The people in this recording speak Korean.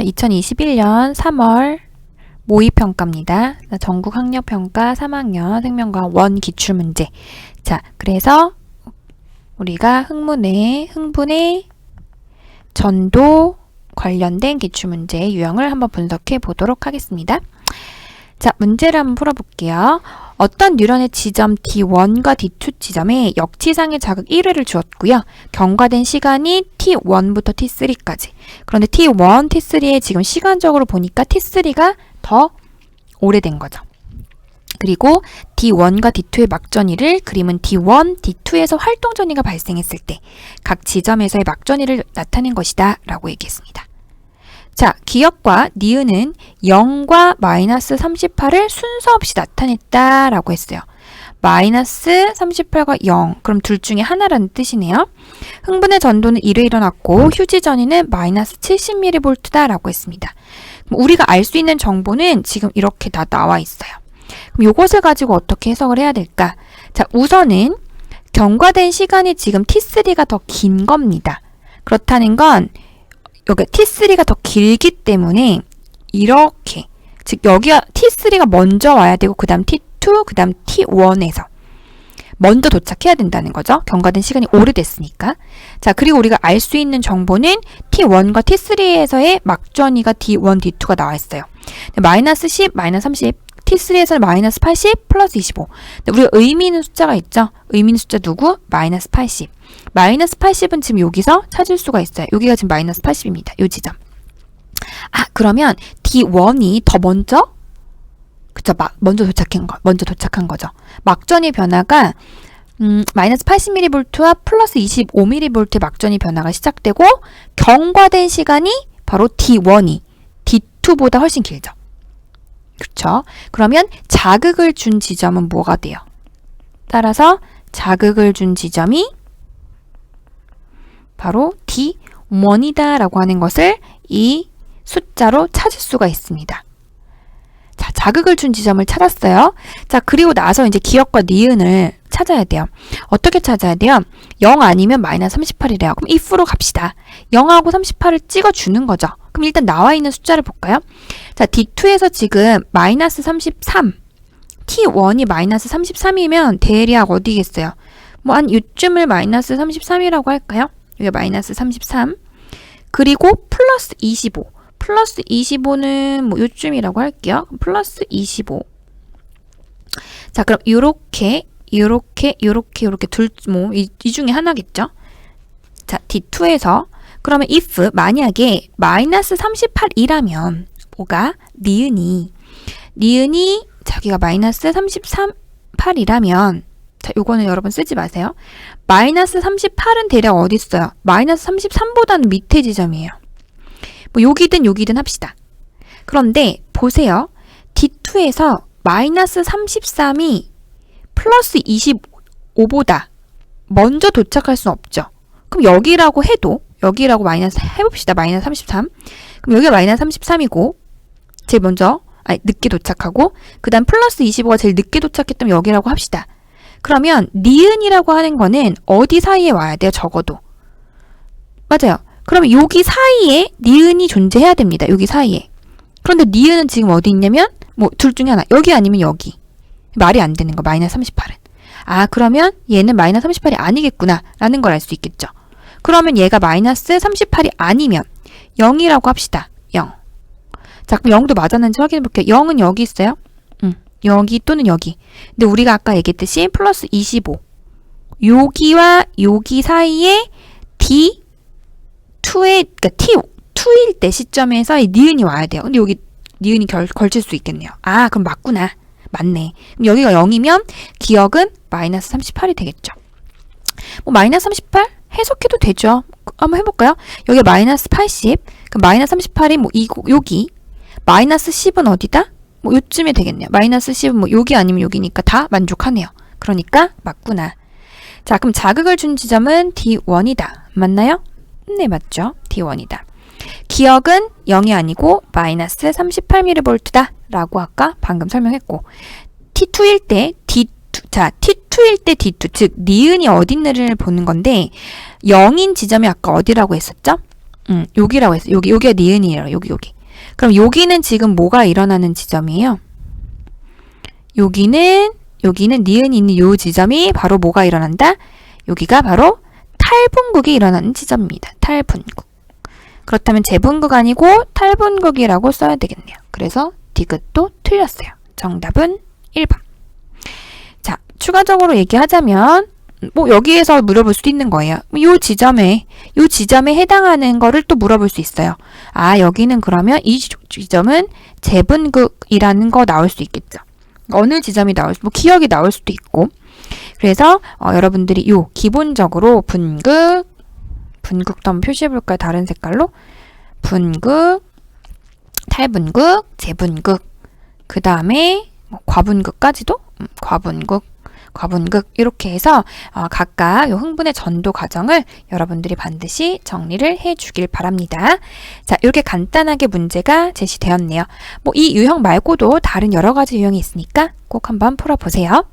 자, 2021년 3월 모의평가입니다. 자, 전국 학력평가 3학년 생명과학 원 기출문제. 자, 그래서 우리가 흥문의, 흥분의 전도 관련된 기출문제의 유형을 한번 분석해 보도록 하겠습니다. 자, 문제를 한번 풀어볼게요. 어떤 뉴런의 지점 D1과 D2 지점에 역치상의 자극 1회를 주었고요. 경과된 시간이 T1부터 T3까지. 그런데 T1, T3에 지금 시간적으로 보니까 T3가 더 오래된 거죠. 그리고 D1과 D2의 막전이를 그림은 D1, D2에서 활동 전이가 발생했을 때 각 지점에서의 막전이를 나타낸 것이다 라고 얘기했습니다. 자, 기억과 니은은 0과 마이너스 38을 순서 없이 나타냈다라고 했어요. 마이너스 38과 0. 그럼 둘 중에 하나라는 뜻이네요. 흥분의 전도는 1회 일어났고 휴지 전이는 마이너스 70mV다라고 했습니다. 우리가 알 수 있는 정보는 지금 이렇게 다 나와 있어요. 그럼 이것을 가지고 어떻게 해석을 해야 될까? 자, 우선은 경과된 시간이 지금 T3가 더 긴 겁니다. 그렇다는 건 여기 T3가 더 길기 때문에 이렇게 즉 여기가 T3가 먼저 와야 되고 그 다음 T2, 그 다음 T1에서 먼저 도착해야 된다는 거죠. 경과된 시간이 오래됐으니까. 자, 그리고 우리가 알 수 있는 정보는 T1과 T3에서의 막전이가 D1, D2가 나와 있어요. 마이너스 10, 마이너스 30, T3에서는 마이너스 80, 플러스 25. 우리가 의미 있는 숫자가 있죠? 의미 있는 숫자 누구? 마이너스 80. 마이너스 80은 지금 여기서 찾을 수가 있어요. 여기가 지금 마이너스 80입니다. 요 지점. 아, 그러면 D1이 더 먼저? 그쵸, 막, 먼저 도착한 거, 먼저 도착한 거죠. 막전의 변화가, 음, 마이너스 80mV와 플러스 25mV의 막전의 변화가 시작되고, 경과된 시간이 바로 D1이 D2보다 훨씬 길죠. 그렇죠? 그러면 자극을 준 지점은 뭐가 돼요? 따라서 자극을 준 지점이 바로 D1이다 라고 하는 것을 이 숫자로 찾을 수가 있습니다. 자, 자극을 준 지점을 찾았어요. 자, 그리고 나서 이제 기억과 니은을 찾아야 돼요. 어떻게 찾아야 돼요? 0 아니면 마이너스 38이래요. 그럼 if로 갑시다. 0하고 38을 찍어주는 거죠. 그럼 일단 나와 있는 숫자를 볼까요? 자, D2에서 지금 마이너스 33, T1이 마이너스 33이면 대략 어디겠어요? 뭐 한 요쯤을 마이너스 33이라고 할까요? 여기 마이너스 33. 그리고 플러스 25. 플러스 25는 뭐 요쯤이라고 할게요. 플러스 25. 자, 그럼 요렇게, 요렇게, 요렇게, 요렇게 둘, 뭐, 이, 이 중에 하나겠죠? 자, D2에서 그러면 if 만약에 마이너스 38이라면 뭐가 니은이 니은이 자기가 마이너스 33 8이라면 자, 요거는 여러분 쓰지 마세요. 마이너스 38은 대략 어디 있어요? 마이너스 33보다는 밑에 지점이에요. 뭐 여기든 여기든 합시다. 그런데 보세요. D2에서 마이너스 33이 플러스 25보다 먼저 도착할 수 없죠. 그럼 여기라고 해도 여기라고 마이너스 해봅시다. 마이너스 33. 그럼 여기가 마이너스 33이고 제일 먼저 아니 늦게 도착하고 그 다음 플러스 25가 제일 늦게 도착했다면 여기라고 합시다. 그러면 니은이라고 하는 거는 어디 사이에 와야 돼요? 적어도. 맞아요. 그러면 여기 사이에 니은이 존재해야 됩니다. 여기 사이에. 그런데 니은은 지금 어디 있냐면 뭐 둘 중에 하나. 여기 아니면 여기. 말이 안 되는 거. 마이너스 38은. 아 그러면 얘는 마이너스 38이 아니겠구나 라는 걸 알 수 있겠죠. 그러면 얘가 마이너스 38이 아니면 0이라고 합시다. 0. 자, 그럼 0도 맞았는지 확인해 볼게요. 0은 여기 있어요. 음, 여기 또는 여기. 근데 우리가 아까 얘기했듯이 플러스 25. 여기와 여기 사이에 D2의, 그니까 T, 2일 때 시점에서 이 니은이 와야 돼요. 근데 여기 니은이 결, 걸칠 수 있겠네요. 아, 그럼 맞구나. 맞네. 그럼 여기가 0이면 기억은 마이너스 38이 되겠죠. 뭐 마이너스 38 해석해도 되죠. 한번 해볼까요? 여기 마이너스 80, 그 마이너스 38이 뭐 이, 여기, 마이너스 10은 어디다? 뭐 요쯤에 되겠네요. 마이너스 10은 뭐 여기 아니면 여기니까 다 만족하네요. 그러니까 맞구나. 자, 그럼 자극을 준 지점은 D1이다. 맞나요? 네, 맞죠. D1이다. 기억은 0이 아니고 마이너스 38mV다. 라고 아까 방금 설명했고 T2일 때 D2, 자, T2일 때 D2, 즉 니은이 있는지를 보는 건데 0인 지점이 아까 어디라고 했었죠? 음, 여기라고 했어요. 여기, 여기가 니은이에요. 여기, 여기. 그럼 여기는 지금 뭐가 일어나는 지점이에요? 여기는, 여기는 니은이 있는 요 지점이 바로 뭐가 일어난다? 여기가 바로 탈분국이 일어나는 지점입니다. 탈분국. 그렇다면 재분국 아니고 탈분국이라고 써야 되겠네요. 그래서 디귿도 틀렸어요. 정답은 1번. 자, 추가적으로 얘기하자면 뭐 여기에서 물어볼 수도 있는 거예요. 요 지점에 요 지점에 해당하는 거를 또 물어볼 수 있어요. 아, 여기는 그러면 이 지- 지점은 재분극이라는 거 나올 수 있겠죠. 어느 지점이 나올 수, 뭐 기억이 나올 수도 있고. 그래서 어, 여러분들이 요 기본적으로 분극 분극도 한번 표시해 볼까요? 다른 색깔로 분극, 탈분극, 재분극, 그 다음에 뭐 과분극까지도 음, 과분극, 과분극 이렇게 해서 어, 각각 요 흥분의 전도 과정을 여러분들이 반드시 정리를 해 주길 바랍니다. 자, 이렇게 간단하게 문제가 제시되었네요. 뭐 이 유형 말고도 다른 여러 가지 유형이 있으니까 꼭 한번 풀어보세요.